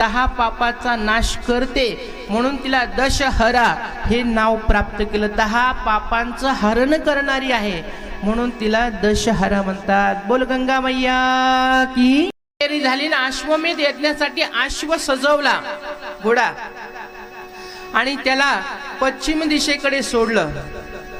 दहा पापाचा नाश करते म्हणून तिला दशहरा हे नाव प्राप्त केलं. दहा पापांचं हरण करणारी आहे म्हणून तिला दशहरा म्हणतात. बोल गंगा मैया की तयारी झाली ना अश्वमेध यज्ञासाठी अश्व सजवला घोडा. आणि त्याला पश्चिम दिशेकडे सोडलं.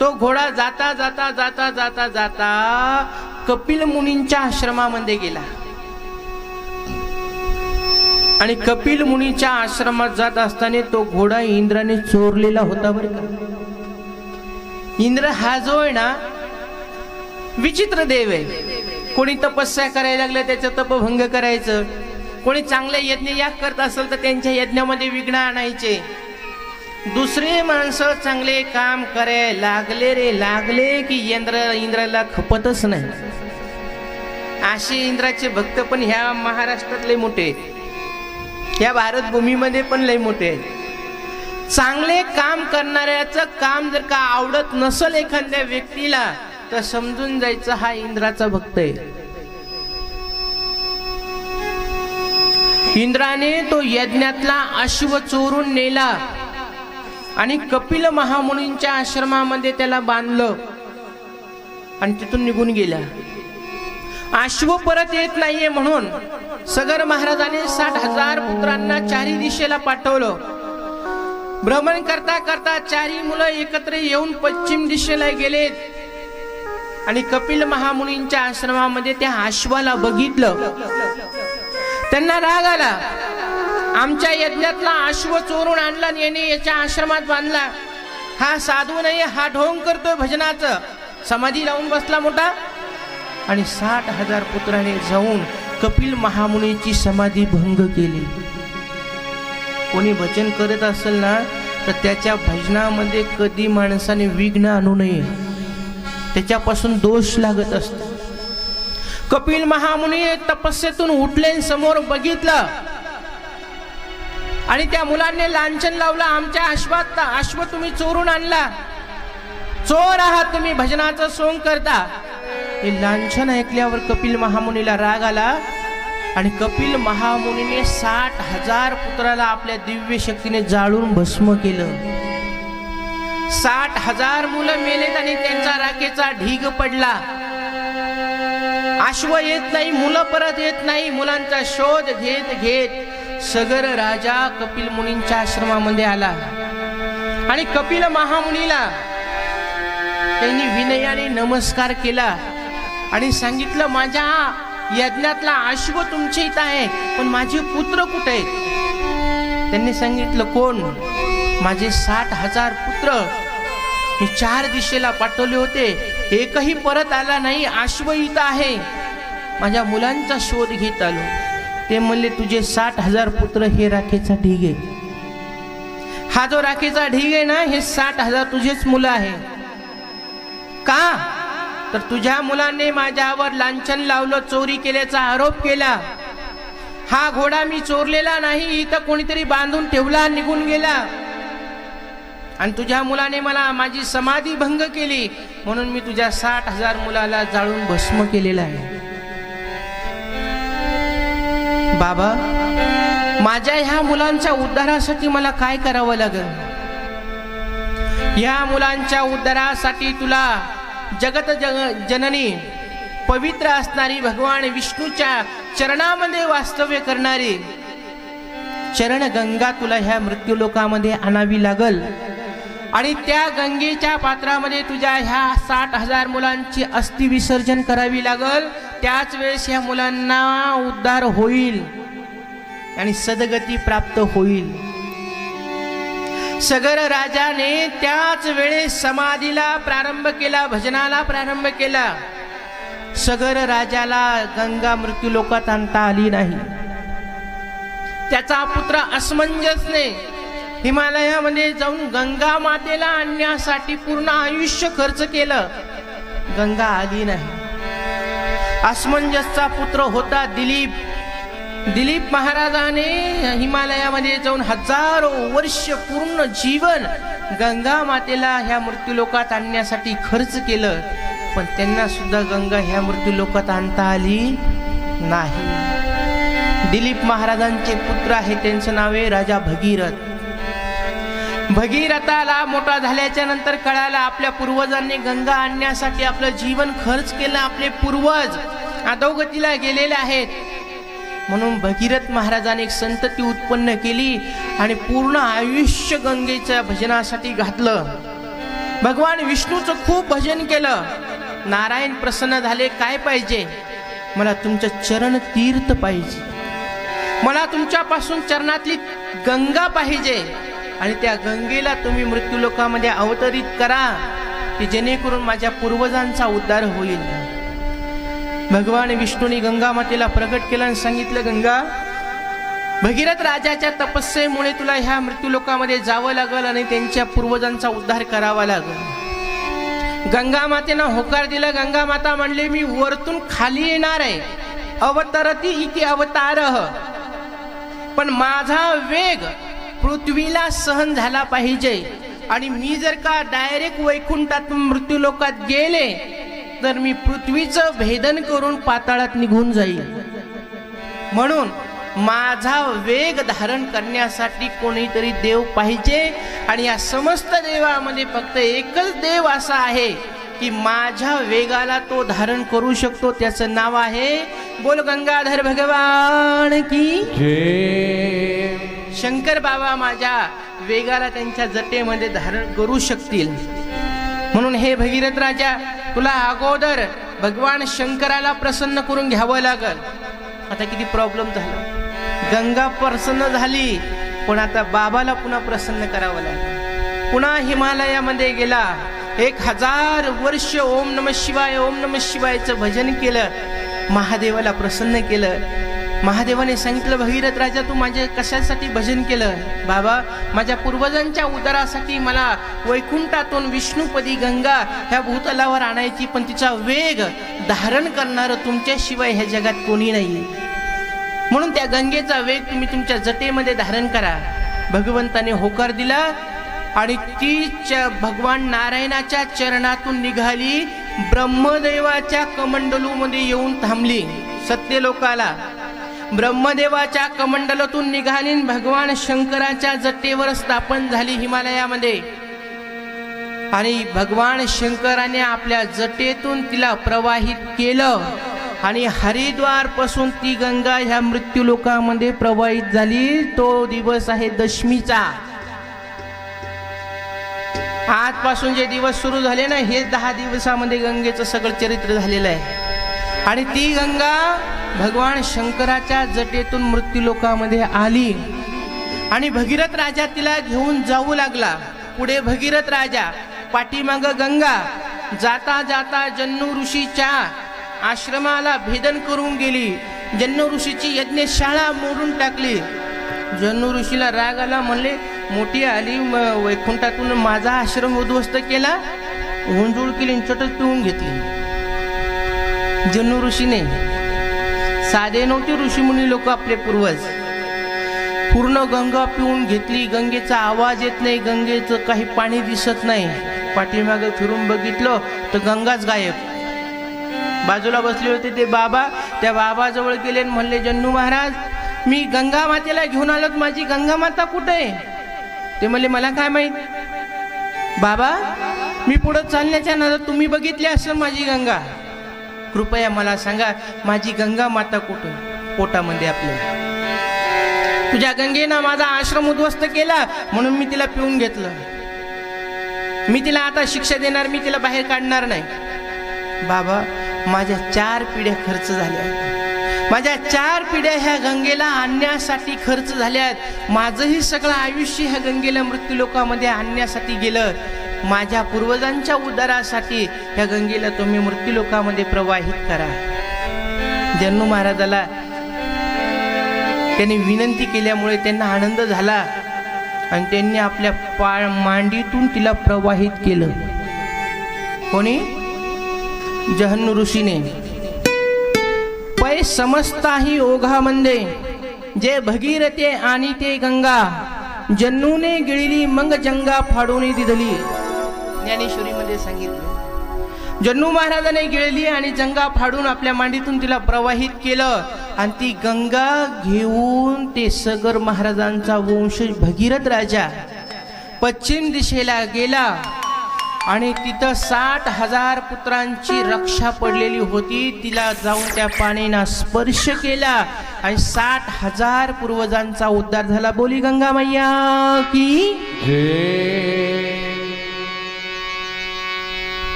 तो घोडा जाता जाता जाता जाता जाता कपिल मुनींच्या आश्रमामध्ये गेला. आणि कपिल मुनीच्या आश्रमात जात असताना तो घोडा इंद्राने चोरलेला होता बरं का? इंद्र हा जो आहे ना विचित्र देव आहे. कोणी तपस्या करायला लागलं त्याचं तपभंग करायचं. कोणी चांगले यज्ञ याग करत असेल तर त्यांच्या यज्ञामध्ये विघ्न आणायचे. दुसरे माणसं चांगले काम करायला लागले रे लागले की इंद्र इंद्राला खपतच नाही. असे इंद्राचे भक्त पण ह्या महाराष्ट्रातले मोठे. आहेत. या भारतभूमीमध्ये पण लय मोठे आहेत. चांगले काम करणाऱ्याचं काम जर का आवडत नसल एखाद्या व्यक्तीला तर समजून जायचं हा इंद्राचा भक्त आहे. इंद्राने तो यज्ञातला अश्व चोरून नेला आणि कपिल महामुनींच्या आश्रमामध्ये त्याला बांधलं आणि तिथून निघून गेला. अश्व परत येत नाहीये म्हणून सगर महाराजाने साठ हजार पुत्रांना चारी दिशेला पाठवलं. भ्रमण करता करता चारी मुलं एकत्र येऊन पश्चिम दिशेला गेलेत. आणि कपिल महामुनींच्या आश्रमामध्ये त्या अश्वाला बघितलं. त्यांना राग आला. आमच्या यज्ञातला अश्व चोरून आणला आणि याने याच्या आश्रमात बांधला. हा साधू नाही हा ढोंग करतोय भजनाचं. समाधी लावून बसला मोठा. आणि साठ हजार पुत्राने जाऊन कपिल महामुनीची समाधी भंग केली. कोणी भजन करत असेल ना तर त्याच्या भजनामध्ये कधी माणसाने विघ्न आणू नये. त्याच्यापासून दोष लागत असतो. कपिल महामुनी तपस्येतून उठले समोर बघितलं. आणि त्या मुलांनी लांछन लावलं आमच्या अश्वात अश्व तुम्ही चोरून आणला. चोर आहात तुम्ही भजनाचं सोंग करता. हे लांछन ऐकल्यावर कपिल महामुनीला राग आला आणि कपिल महामुनीने साठ हजार पुत्राला आपल्या दिव्य शक्तीने जाळून भस्म केलं. साठ हजार मुलं मेलेत आणि त्यांचा राखेचा ढीग पडला. अश्व येत नाही मुलं परत येत नाही मुलांचा शोध घेत घेत सगर राजा कपिल मुनींच्या आश्रमामध्ये आला. आणि कपिल महामुनीला त्यांनी विनयाने नमस्कार केला. आणि सांगितलं माझ्या यज्ञातला अश्व तुमच्या इथं आहे पण माझे पुत्र कुठे त्यांनी सांगितलं कोण? माझे साठ हजार पुत्र. मी चार दिशेला पाठवले होते एकही परत आला नाही अश्व इथं आहे. माझ्या मुलांचा शोध घेत आलो. ते म्हणले तुझे साठ हजार पुत्र हे राखेचा ढीग आहे. हा जो राखेचा ढीग आहे ना हे साठ हजार तुझेच मुलं आहे. का? तर तुझ्या मुलाने माझ्यावर लांछन लावलं चोरी केल्याचा आरोप केला. हा घोडा मी चोरलेला नाही इथं कोणीतरी बांधून ठेवला निघून गेला. आणि तुझ्या मुलाने मला माझी समाधी भंग केली म्हणून मी तुझ्या साठ हजार मुलाला जाळून भस्म केलेला आहे. बाबा माझ्या ह्या मुलांच्या उद्धारासाठी मला काय करावं लागेल? या मुलांच्या उद्धारासाठी तुला जगत जग जननी पवित्र असणारी भगवान विष्णूच्या चरणामध्ये वास्तव्य करणारी चरण गंगा तुला ह्या मृत्यूलोकामध्ये आणावी लागल. आणि त्या गंगेच्या पात्रामध्ये तुझ्या ह्या साठ हजार मुलांची अस्थि विसर्जन करावी लागल. त्याच वेळेस ह्या मुलांना उद्धार होईल आणि सदगती प्राप्त होईल. सगर राजाने त्याच वेळेस समाधीला प्रारंभ केला भजनाला प्रारंभ केला. सगर राजाला गंगा मृत्यू लोकात आणता आली नाही. त्याचा पुत्र असमंजसने हिमालयामध्ये जाऊन गंगा मातेला आणण्यासाठी पूर्ण आयुष्य खर्च केलं. गंगा आली नाही. असमंजसचा पुत्र होता दिलीप. दिलीप महाराजाने हिमालयामध्ये जाऊन हजारो वर्ष पूर्ण जीवन गंगा मातेला ह्या मृत्यूलोकात आणण्यासाठी खर्च केलं पण त्यांना सुद्धा गंगा ह्या मृत्यूलोकात आणता आली नाही. दिलीप महाराजांचे पुत्र आहे त्यांचं नाव आहे राजा भगीरथ. भगीरथाला मोठा झाल्याच्यानंतर कळाला आपल्या पूर्वजांनी गंगा आणण्यासाठी आपलं जीवन खर्च केलं आपले पूर्वज अधोगतीला गेलेले आहेत. म्हणून भगीरथ महाराजाने एक संतती उत्पन्न केली आणि पूर्ण आयुष्य गंगेच्या भजनासाठी घातलं. भगवान विष्णूचं खूप भजन केलं. नारायण प्रसन्न झाले काय पाहिजे? मला तुमचं चरण तीर्थ पाहिजे. मला तुमच्यापासून चरणातली गंगा पाहिजे आणि त्या गंगेला तुम्ही मृत्यूलोकामध्ये अवतरित करा की जेणेकरून माझ्या पूर्वजांचा उद्धार होईल. भगवान विष्णूने गंगा मातेला प्रकट केलं आणि सांगितलं गंगा भगीरथ राजाच्या तपस्येमुळे तुला ह्या मृत्यूलोकामध्ये जावं लागल आणि त्यांच्या पूर्वजांचा उद्धार करावा लागल. गंगा मातेनं होकार दिला गंगा माता म्हणले मी वरतून खाली येणार आहे. अवतरती इति अवतार. पण माझा वेग पृथ्वीला सहन झाला पाहिजे आणि मी जर का डायरेक्ट वैकुंठातून मृत्यूलोकात गेले तर मी पृथ्वीचं भेदन करून पाताळात निघून जाईल म्हणून माझा वेग धारण करण्यासाठी कोणीतरी देव पाहिजे आणि या समस्त देवामध्ये फक्त एकच देव असा आहे की माझ्या वेगाला तो धारण करू शकतो त्याचं नाव आहे बोल गंगाधर भगवान की. शंकर बाबा माझ्या वेगाला त्यांच्या जटेमध्ये धारण करू शकतील. म्हणून हे भगीरथ राजा तुला अगोदर भगवान शंकराला प्रसन्न करून घ्यावं लागल. आता किती प्रॉब्लेम झाला. गंगा प्रसन्न झाली पण आता बाबाला पुन्हा प्रसन्न करावं लागलं. पुन्हा हिमालयामध्ये गेला. एक हजार वर्ष ओम नम शिवाय ओम नम शिवायचं भजन केलं. महादेवाला प्रसन्न केलं. महादेवाने सांगितलं भगीरथ राजा तू माझ्या कशासाठी भजन केलं? बाबा माझ्या पूर्वजांच्या उदरासाठी मला वैकुंठातून विष्णुपदी गंगा ह्या भूतलावर आणायची पण तिचा वेग धारण करणारं तुमच्याशिवाय ह्या जगात कोणी नाही. म्हणून त्या गंगेचा वेग तुम्ही तुमच्या जटेमध्ये धारण करा. भगवंताने होकार दिला आणि ती च भगवान नारायणाच्या चरणातून निघाली ब्रह्मदेवाच्या कमंडलूमध्ये येऊन थांबली. सत्यलोकाला ब्रह्मदेवाच्या कमंडलातून निघाली भगवान शंकराच्या जटेवर स्थापन झाली हिमालयामध्ये. आणि भगवान शंकराने आपल्या जटेतून तिला प्रवाहित केलं. आणि हरिद्वारपासून ती गंगा ह्या मृत्यूलोकामध्ये प्रवाहित झाली. तो दिवस आहे दशमीचा. आजपासून जे दिवस सुरू झाले ना हे दहा दिवसामध्ये गंगेचं सगळं चरित्र झालेलं आहे. आणि ती गंगा भगवान शंकराच्या जटेतून मृत्यूलोकामध्ये आली. आणि भगीरथ राजा तिला घेऊन जाऊ लागला. पुढे भगीरथ राजा पाठीमाग गंगा जाता जाता जन्नू ऋषीच्या आश्रमाला भेदन करून गेली. जन्नू ऋषीची यज्ञशाळा मोडून टाकली. जन्नू ऋषीला राग आला म्हणले मोठी आली वैकुंठातून माझा आश्रम उद्ध्वस्त केला. हुंजूळ केली आणि पिऊन घेतली. जन्नू ऋषीने साधे नव्हते ऋषीमुनी लोक आपले पूर्वज. पूर्ण गंगा पिऊन घेतली गंगेचा आवाज येत नाही गंगेचं काही पाणी दिसत नाही. पाठीमागं फिरून बघितलं तर गंगाच गायब. बाजूला बसले होते ते बाबा. त्या बाबाजवळ गेले आणि म्हणले जन्नू महाराज मी गंगा मातेला घेऊन आलो माझी गंगा माता कुठे आहे? ते म्हणले मला काय माहीत? बाबा मी पुढं चालण्याच्या नादात तुम्ही बघितली असं माझी गंगा. कृपया मला सांगा माझी गंगा माता कुठे पोटामध्ये आपल्या तुझ्या गंगेनं माझा आश्रम उद्ध्वस्त केला म्हणून मी तिला पिऊन घेतलं. मी तिला आता शिक्षा देणार मी तिला बाहेर काढणार नाही. बाबा माझ्या चार पिढ्या खर्च झाल्या. माझ्या चार पिढ्या ह्या गंगेला आणण्यासाठी खर्च झाल्यात माझंही सगळं आयुष्य ह्या गंगेला मृत्यूलोकामध्ये आणण्यासाठी गेलं. माझ्या पूर्वजांच्या उद्धारासाठी ह्या गंगेला तुम्ही मृत्यूलोकामध्ये प्रवाहित करा. जन्नू महाराजाला त्यांनी विनंती केल्यामुळे त्यांना आनंद झाला आणि त्यांनी आपल्या पा मांडीतून तिला प्रवाहित केलं. कोणी? जहन्नू ऋषीने. पै ओघा म्हणजे जे भगीरथे आणि ते गंगा. जन्नूने गिळली मग जंगा फाडून दिधली. ज्ञानेश्वरीमध्ये सांगितलं. जन्नू महाराजाने गिळली आणि जंगा फाडून आपल्या मांडीतून तिला प्रवाहित केलं. आणि ती गंगा घेऊन ते सगर महाराजांचा वंशज भगीरथ राजा पश्चिम दिशेला गेला. आणि तिथं साठ हजार पुत्रांची रक्षा पडलेली होती. तिला जाऊन त्या पाण्यानं स्पर्श केला. आणि साठ हजार पूर्वजांचा उद्धार झाला. बोली गंगा मैया की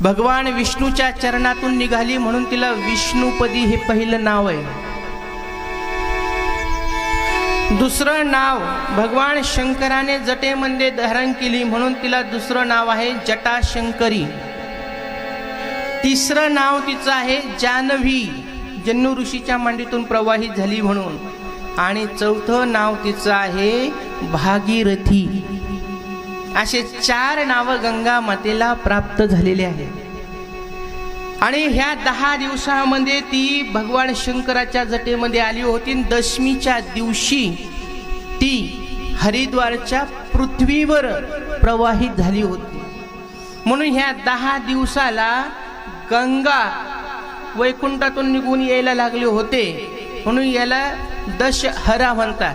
भगवान विष्णूच्या चरणातून निघाली म्हणून तिला विष्णुपदी हे पहिलं नाव आहे. दुसरं नाव भगवान शंकराने जटेमध्ये धारण केली म्हणून तिला दुसरं नाव आहे जटाशंकरी. तिसरं नाव तिचं आहे जानवी जन्नू ऋषीच्या मांडीतून प्रवाहित झाली म्हणून. आणि चौथं नाव तिचं आहे भागीरथी. असे चार नावं गंगा मातेला प्राप्त झालेले आहेत. आणि ह्या दहा दिवसामध्ये ती भगवान शंकराच्या जटेमध्ये आली होती दशमीच्या दिवशी ती हरिद्वारच्या पृथ्वीवर प्रवाहित झाली होती. म्हणून ह्या दहा दिवसाला गंगा वैकुंठातून निघून यायला लागले होते. म्हणून याला दशहरा म्हणतात.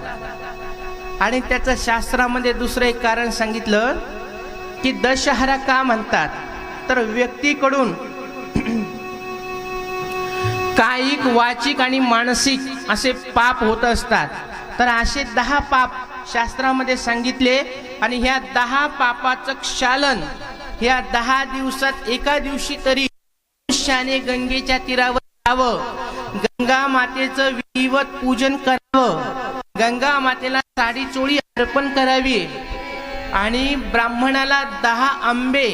आणि त्याचं शास्त्रामध्ये दुसरं एक कारण सांगितलं की दशहरा का म्हणतात? तर व्यक्तीकडून कायिक वाचिक आणि मानसिक असे पाप होत असतात. तर असे दहा पाप शास्त्रामध्ये सांगितले आणि ह्या दहा पापाचं क्षालन ह्या दहा दिवसात एका दिवशी तरी मनुष्याने गंगेच्या तीरावर जावं. गंगा मातेचं विधिवत पूजन करावं. गंगा मातेला साडी चोळी अर्पण करावी आणि ब्राह्मणाला दहा आंबे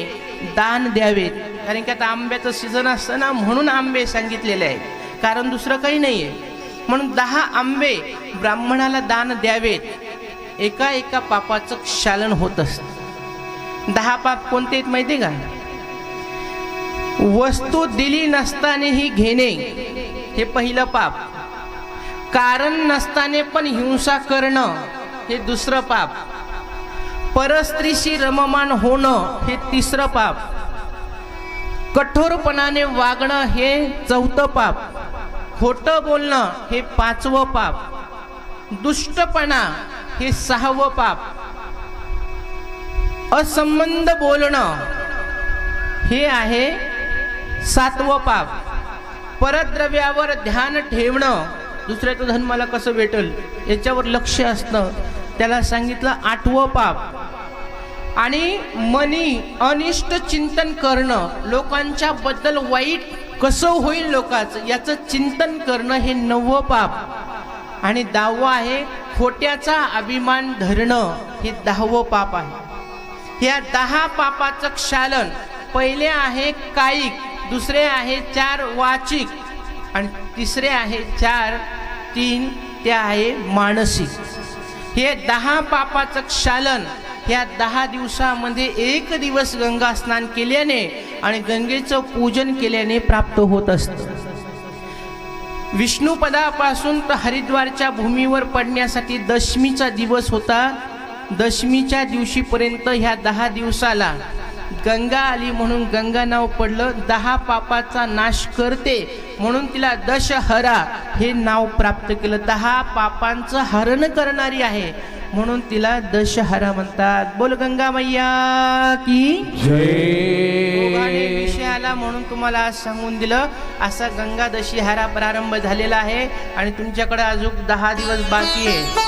दान द्यावेत. कारण की आता आंब्याचं सीझन असतं ना म्हणून आंबे सांगितलेले आहे कारण दुसरं काही नाही आहे म्हणून दहा आंबे ब्राह्मणाला दान द्यावेत. एका एका पापाचं क्षालन होत असतं. दहा पाप कोणते आहेत माहिती आहे का? वस्तू दिली नसतानाही घेणे हे पहिलं पाप. कारण नसताने पण हिंसा करणं हे दुसरं पाप. परस्त्रीशी रममान होणं हे तिसरं पाप. कठोरपणाने वागणं हे चौथं पाप. खोटं बोलणं हे पाचवं पाप. दुष्टपणा हे सहावं पाप. असंबंध बोलणं हे आहे सातवं पाप. परद्रव्यावर ध्यान ठेवणं दुसऱ्याचं धन मला कसं भेटल? याच्यावर लक्ष असणं त्याला सांगितलं आठवं पाप. आणि मनी अनिष्ट चिंतन करणं लोकांच्या बद्दल वाईट कसं होईल लोकांचं याचं चिंतन करणं हे नववं पाप. आणि दहावं आहे खोट्याचा अभिमान धरणं हे दहावं पाप आहे. या दहा पापाचं क्षालन पहिले आहे कायिक दुसरे आहे चार वाचिक आणि तिसरे आहे चार तीन ते आहे मानसिक. हे दहा पापाचं क्षालन ह्या दहा दिवसामध्ये एक दिवस गंगा स्नान केल्याने आणि गंगेचं पूजन केल्याने प्राप्त होत असतं. विष्णुपदापासून तर हरिद्वारच्या भूमीवर पडण्यासाठी दशमीचा दिवस होता. दशमीच्या दिवशीपर्यंत ह्या दहा दिवसाला गंगा आली म्हणून गंगा नाव पडलं दहा पापाचा नाश करते म्हणून तिला दशहरा हे नाव प्राप्त केलं. दहा पापांचं हरण करणारी आहे म्हणून तिला दशहरा म्हणतात. बोल गंगा मैया की विषय आला म्हणून तुम्हाला आज सांगून दिलं. असा गंगा दशहरा प्रारंभ झालेला आहे आणि तुमच्याकडे अजून दहा दिवस बाकी आहे.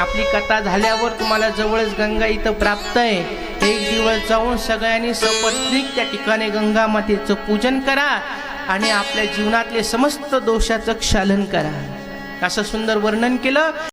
आपली कथा झाल्यावर तुम्हाला जवळच गंगा इथं प्राप्त आहे. एक दिवस जाऊन सगळ्यांनी सपत्नीक त्या ठिकाणी गंगा मातेचं पूजन करा आणि आपल्या जीवनातले समस्त दोषाचं क्षालन करा. असं सुंदर वर्णन केलं.